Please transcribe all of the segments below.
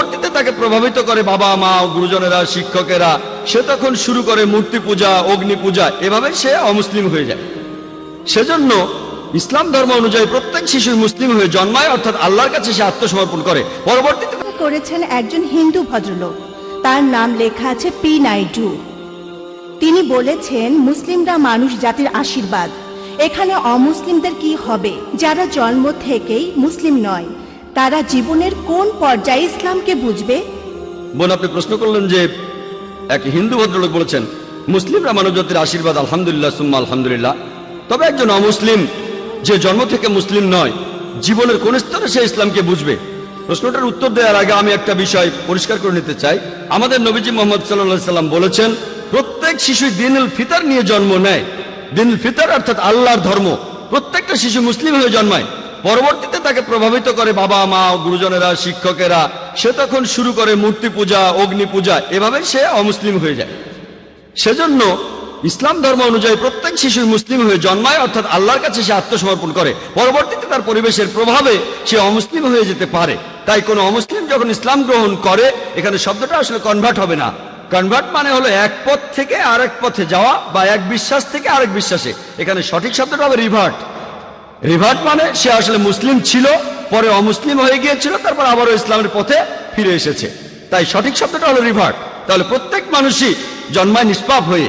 পরবর্তীতে তাকে প্রভাবিত করে বাবা, মা গুরুজনেরা, শিক্ষকেরা। সে তখন শুরু করে মূর্তি পূজা, অগ্নি পূজা, এভাবে সে অমুসলিম হয়ে যায়। সেজন্য ইসলাম ধর্ম অনুযায়ী প্রত্যেক শিশু মুসলিম হয়ে জন্মায়, অর্থাৎ আল্লাহর কাছে সে আত্মসমর্পণ করে। পরবর্তীতে করেছেন একজন হিন্দু ভদ্রলোক। তার নাম লেখা আছে পি নাইডু। তিনি বলেছেন, মুসলিমরা মানুষ জাতির আশীর্বাদ। এখানে অমুসলিমদের কি হবে? যারা জন্ম থেকেই মুসলিম নয়। তারা জীবনের কোন পর্যায়ে ইসলামকে বুঝবে? বোন, আপনি প্রশ্ন করলেন যে এক হিন্দু ভদ্রলোক বলেছেন, মুসলিমরা মানবজাতির আশীর্বাদ, আলহামদুলিল্লাহ, সুম্মা আলহামদুলিল্লাহ। তবে একজন অমুসলিম যে জন্ম থেকে মুসলিম নয়, জীবনের কোন স্তরে সে ইসলামকে বুঝবে? প্রশ্নটার উত্তর দেওয়ার আগে আমি একটা বিষয় পরিষ্কার করে নিতে চাই। আমাদের নবীজি মোহাম্মদ সাল্লাহ সাল্লাম বলেছেন, প্রত্যেক শিশু দিনুল ফিতর নিয়ে জন্ম নেয়। দিনুল ফিতর অর্থাৎ আল্লাহর ধর্ম। প্রত্যেকটা শিশু মুসলিম হয়ে জন্মায়। পরবর্তীতে তাকে প্রভাবিত করে বাবা, মা গুরুজনেরা, শিক্ষকেরা। সে তখন শুরু করে মূর্তি পূজা, অগ্নি পূজা, এভাবে সে অমুসলিম হয়ে যায়। সেজন্য ইসলাম ধর্ম অনুযায়ী প্রত্যেক শিশু মুসলিম হয়ে জন্মায়, অর্থাৎ আল্লাহর কাছে সে আত্মসমর্পণ করে। পরবর্তীতে তার পরিবেশের প্রভাবে সে অমুসলিম হয়ে যেতে পারে। তাই কোনো অমুসলিম যখন ইসলাম গ্রহণ করে, এখানে শব্দটা আসলে কনভার্ট হবে না। কনভার্ট মানে হলো এক পথ থেকে আরেক পথে যাওয়া বা এক বিশ্বাস থেকে আরেক বিশ্বাসে। এখানে সঠিক শব্দটা হবে রিভার্ট রিভার্ট মানে সে আসলে মুসলিম ছিল, পরে অমুসলিম হয়ে গিয়েছিল, তারপর আবারও ইসলামের পথে ফিরে এসেছে। তাই সঠিক শব্দটা হলো রিভার্ট। তাহলে প্রত্যেক মানুষই জন্মায় নিষ্পাপ হয়ে,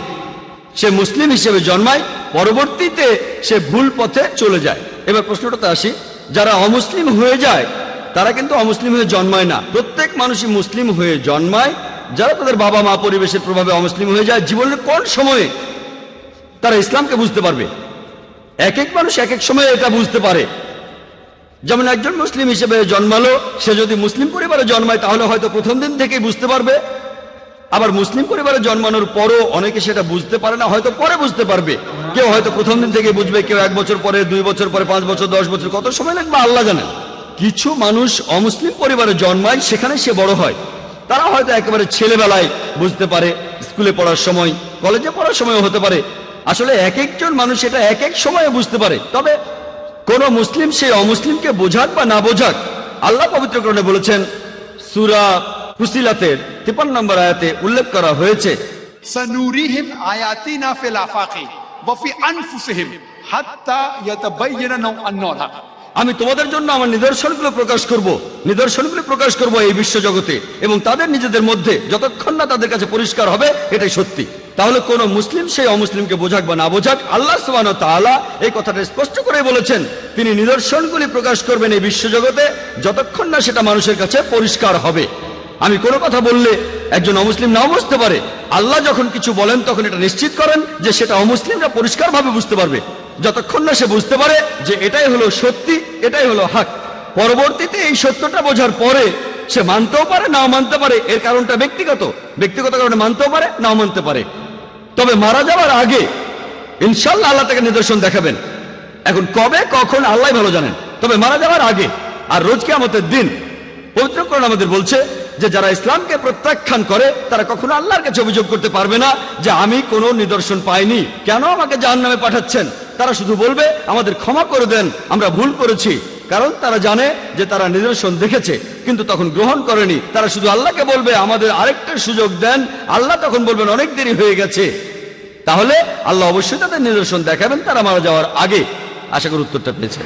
সে মুসলিম হিসেবে জন্মায়, পরবর্তীতে সে ভুল পথে চলে যায়। এবার প্রশ্নটাতে আসি, যারা অমুসলিম হয়ে যায়, তারা কিন্তু অমুসলিম হয়ে জন্মায় না। প্রত্যেক মানুষই মুসলিম হয়ে জন্মায়, যারা তাদের বাবা মা পরিবেশের প্রভাবে অমুসলিম হয়ে যায়, জীবনের কোন সময়ে তারা ইসলামকে বুঝতে পারবে? এক এক মানুষ এক এক সময় এটা বুঝতে পারে। যেমন একজন মুসলিম হিসেবে জন্মালো, সে যদি মুসলিম পরিবারে জন্মায়, তাহলে হয়তো প্রথম দিন থেকেই বুঝতে পারবে। আবার মুসলিম পরিবারে জন্মানোর পরও অনেকে সেটা বুঝতে পারে না, হয়তো পরে বুঝতে পারবে। কেউ হয়তো প্রথম দিন থেকে বুঝবে, কেউ এক বছর পরে, দুই বছর পরে, পাঁচ বছর, দশ বছর, কত সময় লাগবে, আল্লাহ জানেন কিছু মানুষ অমুসলিম পরিবারে জন্মায়, সেখানে সে বড় হয়। তারা হয়তো একেবারে ছেলেবেলায় বুঝতে পারে, স্কুলে পড়ার সময়, কলেজে পড়ার সময়ও হতে পারে। আসলে এক একজন মানুষ এটা এক এক সময়ে বুঝতে পারে। তবে কোন মুসলিম সেই অমুসলিমকে বোঝাক বা না বোঝাক আল্লাহ পবিত্রকরণে বলেছেন সুরা ফুসিলাতের তিপান নম্বর আয়াতে উল্লেখ করা হয়েছে আমি তোমাদের জন্য আমার নিদর্শনগুলো প্রকাশ করব নিদর্শনগুলো প্রকাশ করব এই বিশ্ব জগতে এবং তাদের নিজেদের মধ্যে যতক্ষণ না তাদের কাছে পরিষ্কার হবে এটাই সত্যি। তাহলে কোন মুসলিম সেই অমুসলিমকে বোঝাক বা না বোঝাক, আল্লাহ সুবান তাআলা এই কথাটা স্পষ্ট করে বলেছেন। তিনি নিদর্শনগুলি প্রকাশ করবেন এই বিশ্বজগতে, যতক্ষণ না সেটা মানুষের কাছে পরিষ্কার হবে। আমি কোনো কথা বললে একজন অমুসলিম নাও বুঝতে পারে। আল্লাহ যখন কিছু বলেন, তখন এটা নিশ্চিত করেন যে সেটা অমুসলিমরা পরিষ্কারভাবে বুঝতে পারবে। যতক্ষণ না সে বুঝতে পারে যে এটাই হলো সত্যি, এটাই হলো হাক। পরবর্তীতে এই সত্যটা বোঝার পরে সে মানতেও পারে, নাও মানতে পারে। এর কারণটা ব্যক্তিগত। ব্যক্তিগত কারণে মানতেও পারে, নাও মানতে পারে। তবে মারা যাওয়ার আগে ইনশাল্লাহ আল্লাহ তাকে নিদর্শন দেখাবেন। এখন কবে, কখন, আল্লাহ ভালো জানেন। তবে মারা যাওয়ার আগে আর রোজ কেয়ামতের দিন পবিত্রকরণ আমাদের বলছে যে যারা ইসলামকে প্রত্যাখ্যান করে, তারা কখনো আল্লাহর কাছে অভিযোগ করতে পারবে না যে আমি কোনো নিদর্শন পাইনি। কেন আমাকে জাহান নামে পাঠাচ্ছেন? তারা শুধু বলবে, আমাদের ক্ষমা করে দেন, আমরা ভুল করেছি। কারণ তারা জানে যে তারা নিদর্শন দেখেছে, কিন্তু তখন গ্রহণ করেনি। তারা শুধু আল্লাহকে বলবে, আমাদের আরেকটা সুযোগ দেন। আল্লাহ তখন বলবেন, অনেক দেরি হয়ে গেছে। তাহলে আল্লাহ অবশ্যই তাদের নিদর্শন দেখাবেন, তারা মারা যাওয়ার আগে। আশা করি উত্তরটা পেয়েছেন